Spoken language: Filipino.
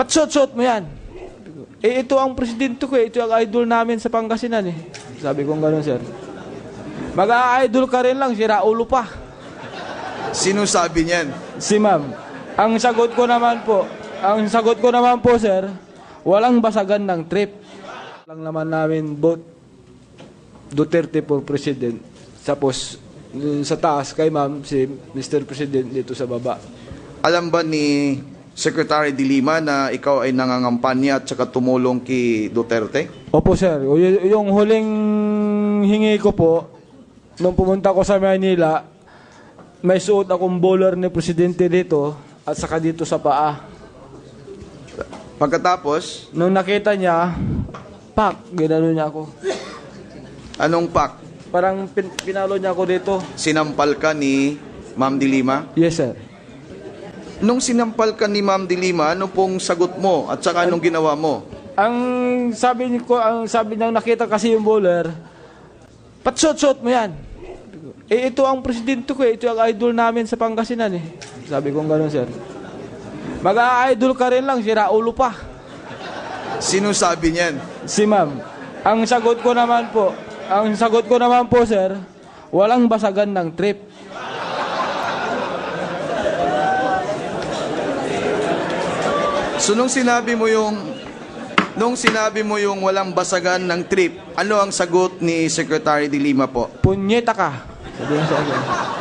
Patsot-sot mo yan. Eh, ito ang presidente ko eh. Ito ang idol namin sa Pangasinan eh. Sabi ko gano'n, sir. Mag-idol ka rin lang, sira ulo pa. Sino sabi niyan? Si ma'am. Ang sagot ko naman po, ang sagot ko naman po, sir, walang basagan ng trip. Lang naman namin both Duterte for president. Tapos, sa taas kay ma'am, si Mr. President dito sa baba. Alam ba ni Secretary de Lima na ikaw ay nangangampanya at saka tumulong kay Duterte? Opo, sir. Y- yung huling hingi ko po, nung pumunta ko sa Manila, may suot akong bowler ni Presidente dito at saka dito sa paa. Pagkatapos, Nung nakita niya, pak, ginano niya ako. anong pak? Parang pin- pinalo niya ako dito. Sinampal ka ni Ma'am de Lima? Yes, sir. Nung sinampal ka ni Ma'am de Lima, ano pong sagot mo at saka anong ginawa mo? Ang sabi ni ko, ang sabi niya nakita kasi yung bowler, patsot-sot mo yan. Eh, ito ang presidente ko eh. Ito ang idol namin sa Pangasinan eh. Sabi ko gano'n, sir. Mag-idol ka rin lang, sira ulo pa. Sino sabi niyan? Si ma'am. Ang sagot ko naman po, ang sagot ko naman po, sir, walang basagan ng trip. So nung sinabi mo yung nung sinabi mo yung walang basagan ng trip, ano ang sagot ni Secretary de Lima po? Punyeta ka. Sabi niya sa akin.